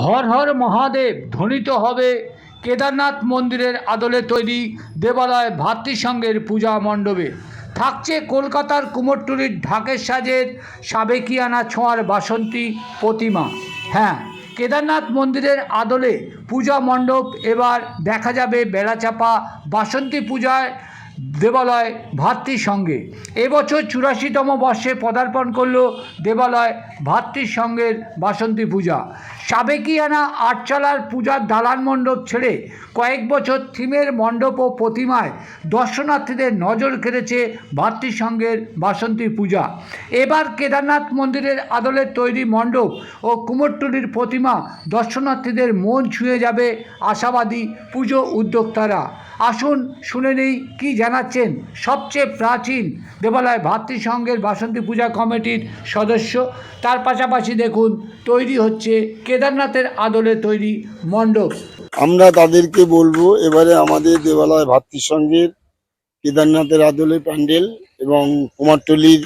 হর হর মহাদেব, ধ্বনিত হবে কেদারনাথ মন্দিরের আদলে তৈরি দেবালয় ভাতৃসংঘের পূজা মণ্ডপে। থাকছে কলকাতার কুমোরটুলির ঢাকের সাজের সাবেকিয়ানা ছোঁয়ার বাসন্তী প্রতিমা। হ্যাঁ কেদারনাথ মন্দিরের আদলে পূজা মণ্ডপ এবার দেখা যাবে বেড়াচাপা বাসন্তী পূজায় দেবালয় ভাতৃসংঘে এবছর চুরাশিতম বর্ষে পদার্পণ করল দেবালয় ভাতৃসংঘের বাসন্তী পূজা। সাবেকিয়ানা আটচালার পূজার দালান মণ্ডপ ছেড়ে কয়েক বছর থিমের মণ্ডপ ও প্রতিমায় দর্শনার্থীদের নজর কেড়েছে ভাতৃসংঘের বাসন্তী পূজা। এবার কেদারনাথ মন্দিরের আদলের তৈরি মণ্ডপ ও কুমোরটুলির প্রতিমা দর্শনার্থীদের মন ছুঁয়ে যাবে আশাবাদী পুজো উদ্যোক্তারা। আসুন শুনে নেই কি জানাচ্ছেন। সবচেয়ে প্রাচীন দেবালয় ভাতৃসংঘের বাসন্তী পূজা কমিটির সদস্য। তার পাশাপাশি দেখুন তৈরি হচ্ছে কেদারনাথের আদলে তৈরি মণ্ডপ। আমরা তাদেরকে বলব এবারে আমাদের দেবালয় ভাতৃসংঘের কেদারনাথের আদলে প্যান্ডেল এবং কুমারটলির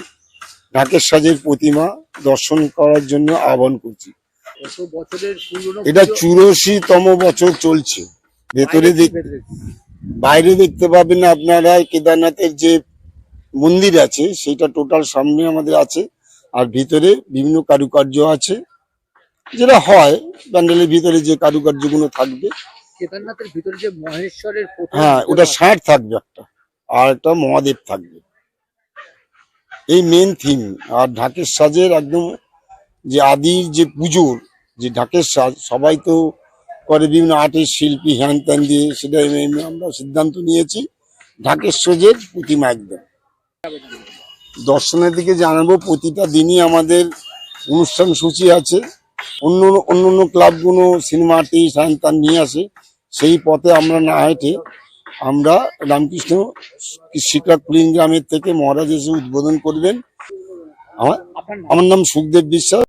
ঢাকের সাজের প্রতিমা দর্শন করার জন্য আহ্বান করছি। এটা চুরাশিতম বছর চলছে। ভেতরে দেখ বাইরে দেখতে পাবেন আপনারা কেদারনাথের যে মন্দির আছে সেটা টোটাল সামনে আমাদের আছে আর ভিতরে বিভিন্ন কারুকার্য আছে। যেটা হয় প্যান্ডেলের ভিতরে যে কারুকার্যগুলো থাকবে। কেদারনাথের ভিতরে যে মহেশ্বরের হ্যাঁ ওটা ষাট থাকবে একটা আর একটা মহাদেব থাকবে। এই মেন থিম আর ঢাকের সাজের একদম যে আদির যে পুজোর যে ঢাকের সাজ সবাই তো করে বিভিন্ন আর্টের শিল্পী, হ্যান ত্যান দিয়ে সেটা আমরা সিদ্ধান্ত নিয়েছি। ঢাকের সাজের প্রতিমা একদম। দর্শনের দিকে জানাব, প্রতিটা দিনই আমাদের অনুষ্ঠান সূচি আছে। অন্য অন্য অন্য ক্লাবগুলো সিনেমা আর্টিস্ট হ্যান ত্যান নিয়ে আসে। সেই পথে আমরা না হেঁটে আমরা রামকৃষ্ণ শিক্ষা কুলিন গ্রামের থেকে মহারাজ এসে উদ্বোধন করবেন। আমার আমার নাম সুখদেব বিশ্বাস।